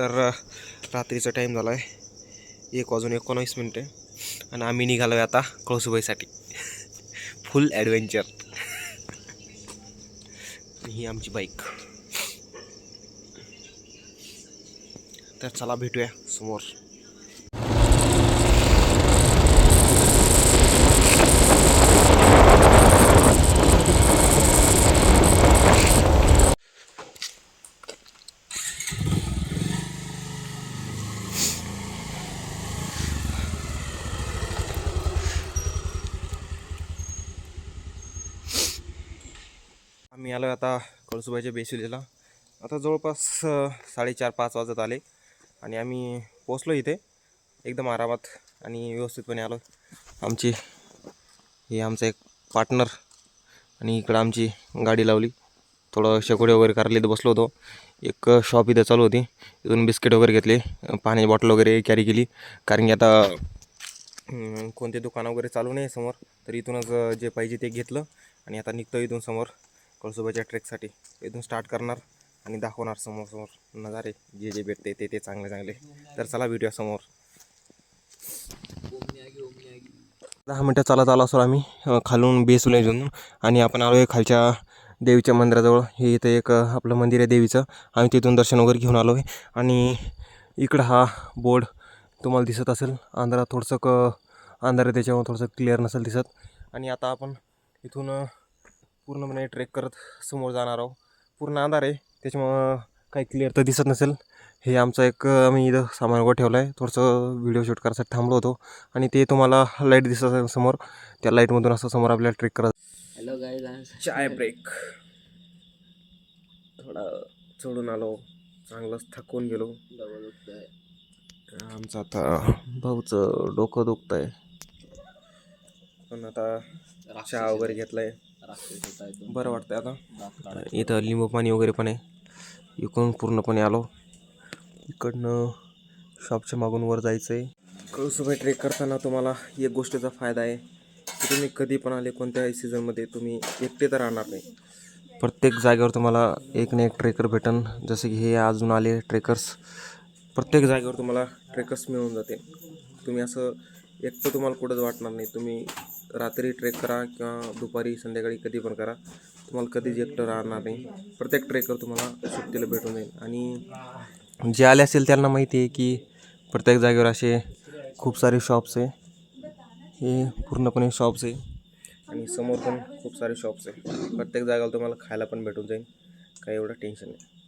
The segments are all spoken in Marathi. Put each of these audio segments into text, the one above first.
तर रात्रीचा टाईम झाला आहे एक वाजून एकोणावीस मिनटं. आणि आम्ही निघालो आहे आता कळसुबाईसाठी. फुल ॲडव्हेंचर ही आमची बाईक तर चला भेटूया समोर. आम्ही आलो आता कळसुबाईच्या बेसिलीला आता जवळपास साडेचार पाच वाजत आले आणि आम्ही पोचलो इथे. एकदम आरामात आणि व्यवस्थितपणे आलो आमची हे आमचा एक पार्टनर आणि इकडं आमची गाडी लावली. थोडं शेकोडे वगैरे करायला इथं बसलो होतो. एक शॉप इथं चालू होती. इथून बिस्किट वगैरे घेतले पाण्याची बॉटल वगैरे कॅरी केली. कारण की आता कोणते दुकान वगैरे चालू नाही समोर. तर इथूनच जे पाहिजे ते घेतलं आणि आता निघतो इथून समोर. कळसोबाच्या ट्रेकसाठी इथून स्टार्ट करणार आणि दाखवणार समोर समोर नजारे जे जे भेटते ते ते चांगले चांगले. तर चला व्हिडिओ समोर. दहा मिनटं चालत आलो असो आम्ही खालून बेसून घेऊन आणि आपण आलो आहे खालच्या देवीच्या मंदिराजवळ. हे इथं एक आपलं मंदिर आहे देवीचं. आम्ही तिथून दर्शन वगैरे घेऊन आलो आहे आणि इकडं हा बोर्ड तुम्हाला दिसत असेल. अंधारात थोडंसं क अंधार आहे त्याच्यामुळे थोडंसं क्लिअर नसेल दिसत. आणि आता आपण इथून पूर्णपणे ट्रेक करत समोर जाणार आहोत. पूर्ण अंधार आहे. त्याच्यामुळं काही क्लिअर तर दिसत नसेल. हे आमचं एक आम्ही इथं सामान वगैरे ठेवलं आहे थोडंसं व्हिडिओ शूट करायसाठी थांबलो होतो. आणि ते तुम्हाला लाइट दिसत असेल समोर त्या लाईटमधून असं समोर आपल्याला ट्रेक करत हॅलो गाईज चाय ब्रेक थोडा चढून आलो. चांगलंच थकून गेलो. आमचं आता भाऊचं डोकं दुखत आहे पण आता चहा वगैरे घेतलाय. बरं वाटतंय आता. इथं लिंबू पाणी वगैरे पण आहे. इकडून पूर्णपणे आलो. इकडनं शॉपच्या मागून वर जायचं आहे कळसुबाई ट्रेक करताना तुम्हाला एक गोष्टीचा फायदा आहे. की तुम्ही कधी पण आले कोणत्याही सीझनमध्ये तुम्ही एकटे तर राहणार नाही. प्रत्येक जागेवर तुम्हाला एक ना एक ट्रेकर भेटन. जसे की हे अजून आले ट्रेकर्स प्रत्येक जागेवर तुम्हाला ट्रेकर्स मिळून जाते तुम्ही असं एकटं तुम्हाला कुठंच वाटणार नाही. तुम्ही रात्री ट्रेक करा किंवा दुपारी संध्याकाळी कधी पण करा. तुम्हाला कधीच एकटं राहणार नाही. प्रत्येक ट्रेकर तुम्हाला सुट्टीला भेटून जाईल. आणि जे आले असेल त्यांना माहिती आहे की प्रत्येक जागेवर असे खूप सारे शॉप्स आहे. हे पूर्णपणे शॉप्स आहे. आणि समोर पण खूप सारे शॉप्स आहे. प्रत्येक जागेवर तुम्हाला खायला पण भेटून जाईल. काही एवढं टेन्शन नाही.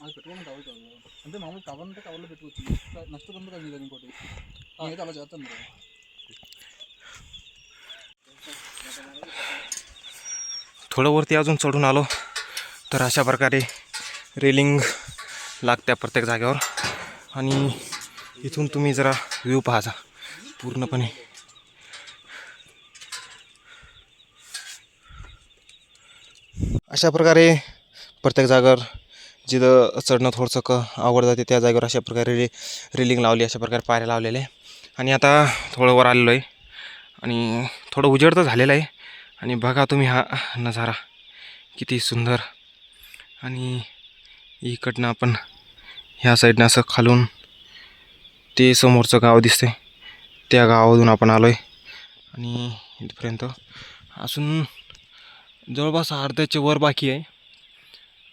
అది పెట్టుకోమని కవర్ కాదు అంటే మామూలు కవర్ అంటే కవర్లో పెట్టుకోవచ్చు నష్టపోతుంది కదా నీకు ఇంకోటి నేనైతే అలా చేస్తాను కదా थोडं वरती अजून चढून आलो तर अशा प्रकारे रेलिंग लागत्या प्रत्येक जागेवर आणि इथून तुम्ही जरा व्ह्यू पाहा पूर्णपणे अशा प्रकारे प्रत्येक जागेवर जिथं चढणं थोडंसं क आवड जाते त्या जागेवर अशा प्रकारे रे रेलिंग लावली अशा प्रकारे पायऱ्या लावलेल्या आहे. आणि आता थोडं वर आलेलो आहे. आणि थोडं उजेड तर झालेलं आहे. आणि बघा तुम्ही हा नजारा किती सुंदर. आणि इकडनं आपण ह्या साईडनं असं खालून ते समोरचं गाव दिसते त्या गावामधून आपण आलो आहे आणि इथपर्यंत अजून जवळपास अर्ध्याच्या वर बाकी आहे.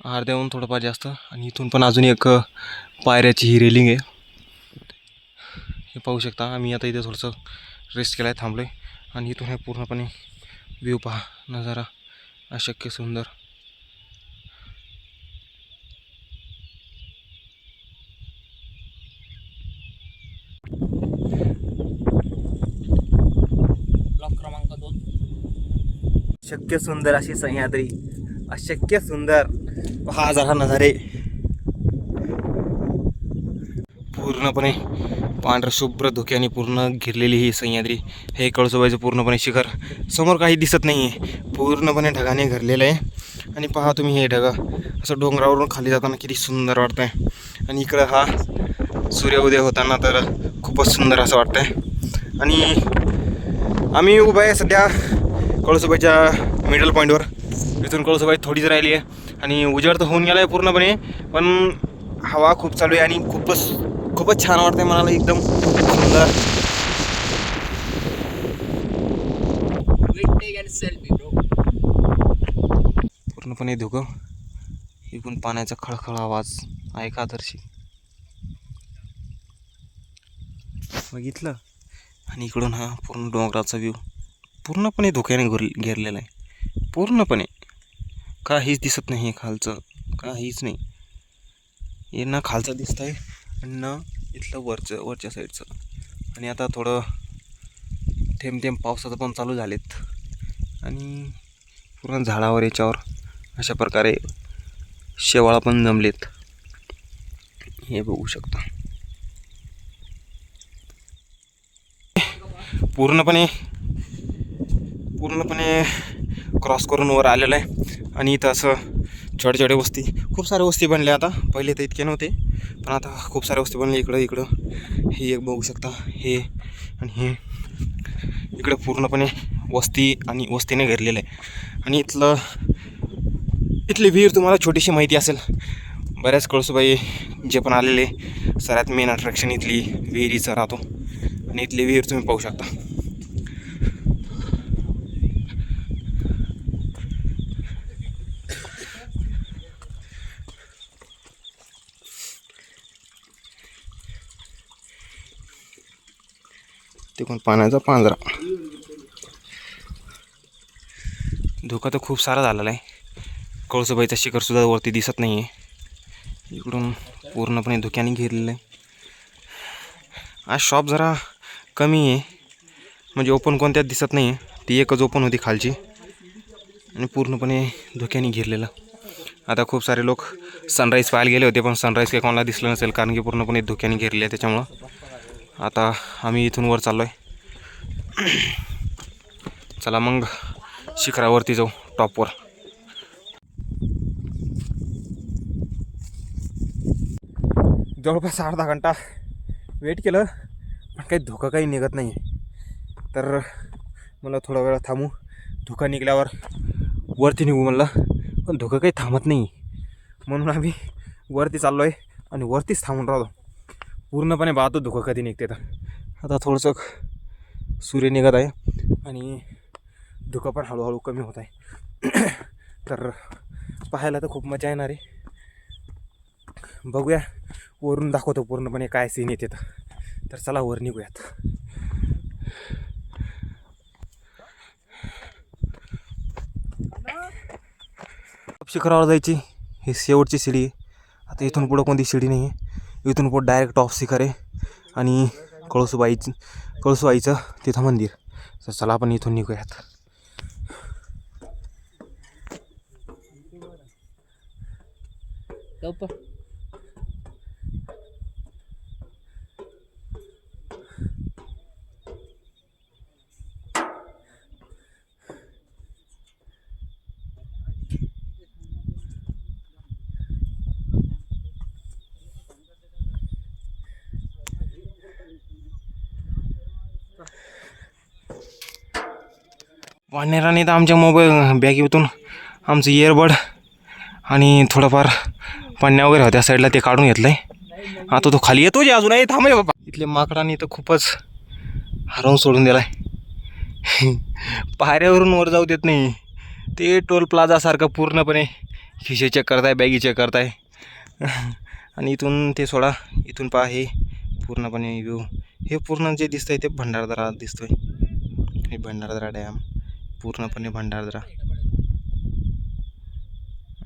अर्ध्याहून थोडंफार जास्त. आणि इथून पण अजून एक पायऱ्याची ही रेलिंग आहे. हे पाहू शकता आम्ही आता इथे थोडंसं रेस्ट केला आहे थांबलो आहे आणि इथून हे पूर्णपणे व्ह्यू पहा. नजारा अशक्य सुंदर. शक्य सुंदर अशी सह्याद्री अशक्य सुंदर. हा जरा नजारे. पूर्णपणे पांढरशुभ्र धुक्याने पूर्ण घिरलेली ही सह्याद्री हे कळसोबाईचं पूर्णपणे शिखर. समोर काही दिसत नाही आहे पूर्णपणे ढगाने घरलेलं आहे. आणि पहा तुम्ही हे ढगा. असं डोंगरावरून खाली जाताना किती सुंदर वाटतं आहे आणि इकडं हा सूर्योदय होताना तर खूपच सुंदर असं वाटतं आहे आणि आम्ही उभं आहे सध्या कळसुबाईच्या मिडल पॉईंटवर इथून कळसुबाई थोडीच राहिली आहे. आणि उजेड तर होऊन गेला आहे पूर्णपणे पण हवा खूप चालू आहे आणि खूपच खूपच छान वाटते मनाला एकदम सुंदर. पूर्णपणे धुकं. इकडून पाण्याचा खळखळ आवाज ऐका दर्शी बघितलं? आणि इकडून हा पूर्ण डोंगराचा व्ह्यू पूर्णपणे धोक्याने घुर घेरलेला आहे. पूर्णपणे. काहीच दिसत नाही हे खालचं. काहीच नाही. हे ना खालचं दिसत आहे आणि ना इथलं वरचं वरच्या साईडचं. आणि आता थोडं थेंब थेंब पावसाचं पण चालू झालेत. आणि पूर्ण झाडावर याच्यावर अशा प्रकारे शेवाळा पण जमलेत. हे बघू शकता. पूर्णपणे पूर्णपणे क्रॉस करून वर आलेलं आहे. आणि इथं असं छोटे छोटे वस्ती खूप साऱ्या वस्ती बनल्या आता. पहिले तर इतके नव्हते पण आता खूप साऱ्या वस्ती बनल्या इकडं इकडं. हे एक बघू शकता. हे आणि हे. इकडं पूर्णपणे वस्ती आणि वस्तीने घेरलेलं आहे. आणि इथलं इथली विहीर तुम्हाला छोटीशी माहिती असेल. बऱ्याच कळसूबाई जे पण आलेले सगळ्यात मेन अट्रॅक्शन इथली विहिरीचा राहतो. आणि इथली विहीर तुम्ही पाहू शकता. ते पाण्याचा पांजरा. धोका तर खूप सारा झालेला आहे. कळसुबाईचा शिखरसुद्धा वरती दिसत नाही आहे इकडून पूर्णपणे धुक्याने घेरलेलं आहे. आज शॉप जरा कमी आहे. म्हणजे ओपन कोणत्याच दिसत नाही आहे ती एकच ओपन होती खालची. आणि पूर्णपणे धुक्याने घेरलेलं. आता खूप सारे लोक सनराईज पाहायला गेले होते पण सनराईज काही कोणाला दिसलं नसेल कारण की पूर्णपणे धुक्याने घेरले आहे त्याच्यामुळं. आता आम्ही इथून वर चाललो आहे चला मग शिखरावरती जाऊ टॉपवर जवळपास अर्धा घंटा वेट केलं पण काही धोका काही निघत नाही तर मला थोडा वेळा थांबू. धोका निघल्यावर वरती निघू म्हणलं पण धोका काही थांबत नाही म्हणून आम्ही वरती चाललो आहे आणि वरतीच थांबून राहतो पूर्णपणे पाहतो धुकं कधी निघते तर. आता थोडंसं सूर्य निघत आहे आणि धुकं पण हळूहळू कमी होत आहे. तर पाहायला तर खूप मजा येणार आहे. बघूया वरून दाखवतो पूर्णपणे काय सीन येते तर. तर चला वर निघूयात. शिखरावर जायची ही शेवटची शिडी आहे. आता इथून पुढं कोणती शिडी नाही आहे इथून पुढं डायरेक्ट टॉप शिखर आहे आणि कळसूबाईचं कळसूबाईचं तिथं मंदिर. तर चला आपण इथून निघूयात. लवकर. वाढणाराने तर आमच्या मोबाईल बॅगेतून आमचं इयरबड आणि थोडंफार पाण्या वगैरे होत्या साईडला ते काढून घेतलं आहे आता तो खाली येतो जे अजून आहे थांबे बाबा. इथले माकडाने तर खूपच हरवून सोडून दिला आहे पायऱ्यावरून वर जाऊ देत नाही. ते टोल प्लाझासारखं पूर्णपणे खिशे चेक करताय बॅगी चेक करताय. आणि इथून ते सोडा. इथून पहा हे पूर्णपणे व्यू हे पूर्ण जे दिसतंय ते भंडारदरा दिसतोय. हे भंडारदरा डॅम पूर्णपणे भंडारदरा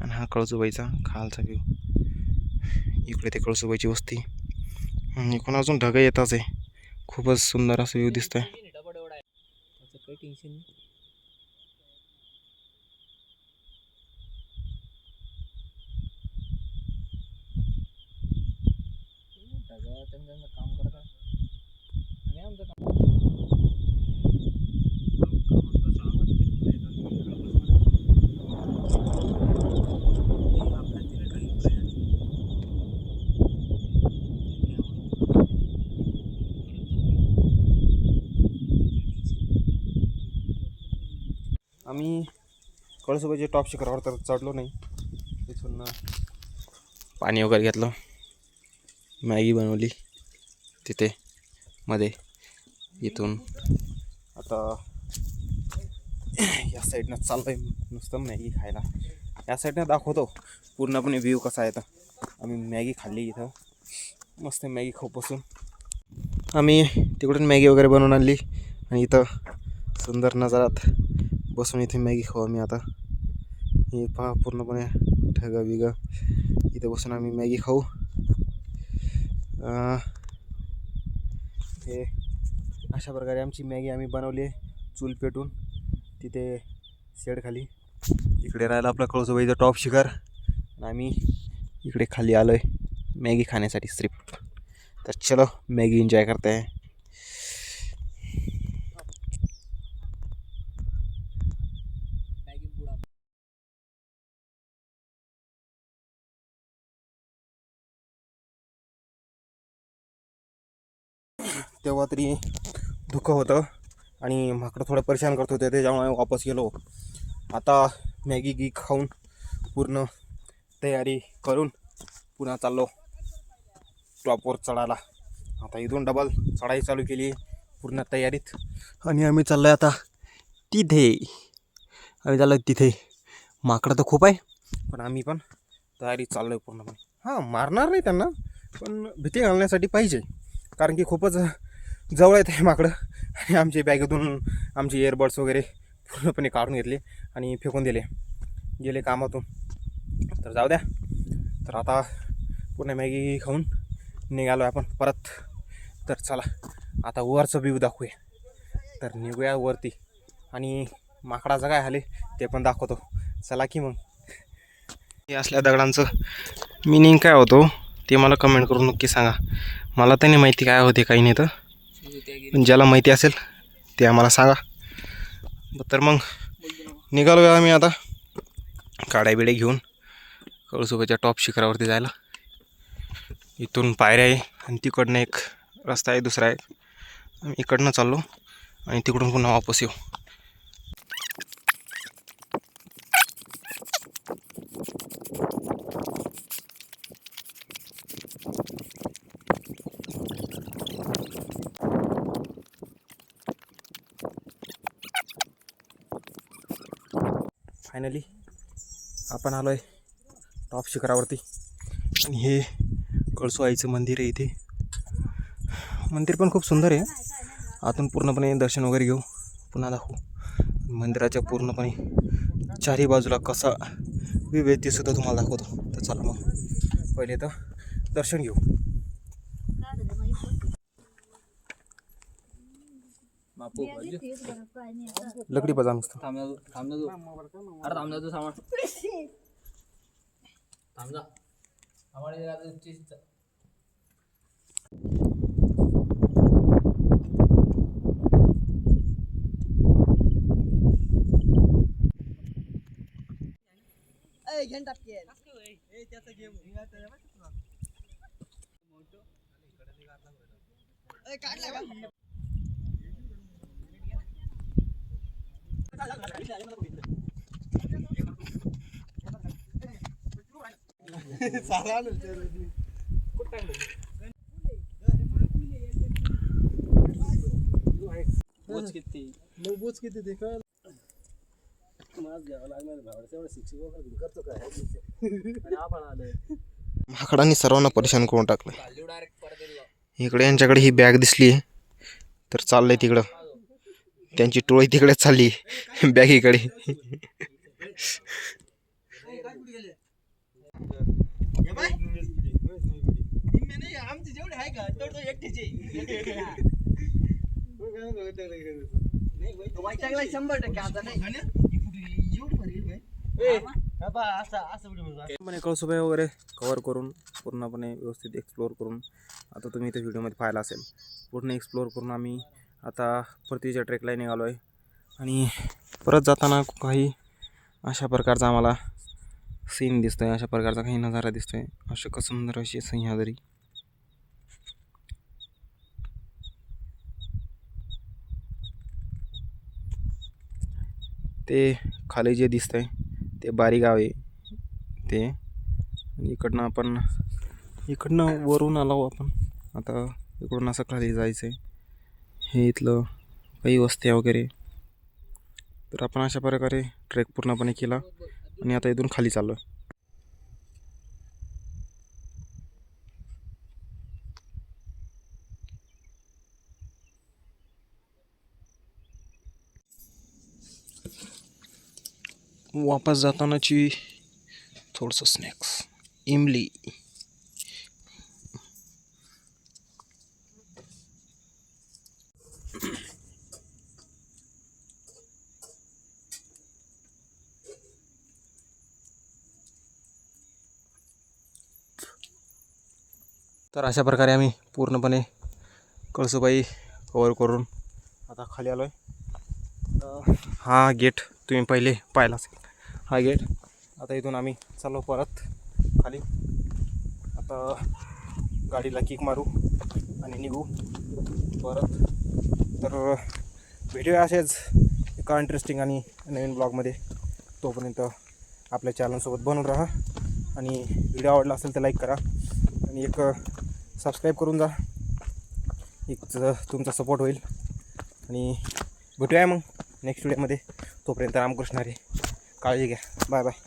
आणि हा कळसुबाईचा खालचा व्ह्यू इकडे ते कळसुबाईची वस्ती. आणि इकडून अजून ढगं येताच आहे. खूपच सुंदर असं व्ह्यू दिसतंय. टेन्शन आम्ही कळसोबाच्या टॉप शिखरावर तर चढलो नाही. तिथून पाणी वगैरे घेतलं. मॅगी बनवली तिथे मध्ये. इथून. आता या साईडनं चाललो आहे नुसतं मॅगी खायला. या साईडनं दाखवतो. पूर्णपणे व्ह्यू कसा आहे तर. आम्ही मॅगी खाल्ली इथं. मस्त मॅगी खाऊ बसून. आम्ही तिकडून मॅगी वगैरे बनवून आणली. आणि इथं सुंदर नजारात बसून इथे मॅगी खाऊ आम्ही आता। हे पहा पूर्णपणे ठगा बिग इथं बसून आम्ही मॅगी खाऊ। हे अशा प्रकारे आमची मॅगी आम्ही बनवली आहे चूल पेटून तिथे शेड खाली. इकडे राहिला आपलं कळसोबाईचा टॉप शिखर आम्ही इकडे खाली आलो आहे मॅगी खाण्यासाठी स्ट्रीप तर चलो मॅगी एन्जॉय करते आहे तेव्हा तरी दुःख होतं आणि माकडं थोडं परेशान करत होते त्याच्यामुळे वापस गेलो. आता मॅगी गी खाऊन पूर्ण तयारी करून पुन्हा चाललो टॉपवर चढायला. आता इथून डबल चढाई चालू केली पूर्ण तयारीत. आणि आम्ही चाललो आहे आता तिथे. आम्ही चाललो तिथे. माकडं तर खूप आहे पण आम्ही पण तयारी चाललो आहे पूर्णपणे. हां मारणार नाही त्यांना पण भीती घालण्यासाठी पाहिजे. कारण की खूपच जवळ आहेत हे माकडं आणि आमच्या बॅगेतून आमचे इयरबड्स वगैरे पूर्णपणे काढून घेतले आणि फेकून दिले. गेले कामातून. तर जाऊ द्या. तर आता पुन्हा मॅगी खाऊन निघालो आपण परत. तर चला आता वरचं व्ह्यू दाखवूया. तर निघूया वरती. आणि माकडाचं काय आले ते पण दाखवतो. चला की मग. हे असल्या दगडांचं मिनिंग काय होतो ते मला कमेंट करून नक्की सांगा. मला तर नाही माहिती काय होते काही नाही तर. म्हणजे ज्याला माहिती असेल ते आम्हाला सांगा. तर मग निघालो आम्ही आता. काड्या बिड्या घेऊन कळसोबाच्या टॉप शिखरावरती जायला. इथून पायऱ्या आहे आणि तिकडनं एक रस्ता आहे दुसरा आहे. आम्ही इकडनं चाललो आणि तिकडून पुन्हा वापस येऊ. आपण आलो आहे टॉप शिखरावरती. आणि हे कळसो आईचं मंदिर आहे इथे. मंदिर पण खूप सुंदर आहे. आतून पूर्णपणे दर्शन वगैरे घेऊ. पुन्हा दाखवू. मंदिराच्या पूर्णपणे चारही बाजूला कसा विवेक तुम्हाला दाखवतो. तर चला मग. पहिले तर दर्शन घेऊ. लकडी बजा नुसतं थांबला तू थांबला तू। अरे थांबला तू सामान थांबला सामान बोच किती मग बोच किती ते माकडांनी सर्वांना परेशान करून टाकलं इकडे यांच्याकडे ही बॅग दिसली तर चाललंय तिकडं. त्यांची टोळी तिकडेच चालली बॅगीकडे शंभर टक्के आता नाही पूर्णपणे कळसुबाई वगैरे कवर करून पूर्णपणे व्यवस्थित एक्सप्लोअर करून आता तुम्ही इथे व्हिडिओमध्ये पाहिला असेल. पूर्ण एक्सप्लोअर करून आम्ही आता परतीच्या ट्रेकला निघालो आहे आणि परत जाताना काही अशा प्रकारचा आम्हाला सीन दिसतोय अशा प्रकारचा काही नजारा दिसतो आहे अशोक सुंदर अशी सह्याद्री ते खाली जे दिसतंय ते बारी गाव आहे. ते आणि इकडनं आपण इकडनं वरून आलो आपण. आता इकडून असं खाली जायचं आहे हे इथलं काही वस्त्या वगैरे. तर आपण अशा प्रकारे ट्रेक पूर्णपणे केला आणि आता इथून खाली चाललो आहे वापस जातानाची थोडंसं स्नॅक्स इमली. तर अशा प्रकारे आम्ही पूर्णपणे कळसुबाई कवर करून आता खाली आलो आहे हा गेट तुम्ही पहिले पाहिला असेल. हा गेट आता इथून आम्ही चाललो परत खाली. आता गाडीला किक मारू आणि निघू परत. तर व्हिडिओ असेच एका इंटरेस्टिंग आणि नवीन ब्लॉगमध्ये तोपर्यंत आपल्या चॅनलसोबत बनून राहा. आणि व्हिडिओ आवडला असेल तर लाईक करा. आणि एक सबस्क्राईब करून जा. एक तुमचा सपोर्ट होईल. आणि भेटूया मग नेक्स्ट व्हिडिओमध्ये तोपर्यंत रामकृष्ण हरे. काळजी घ्या. Bye bye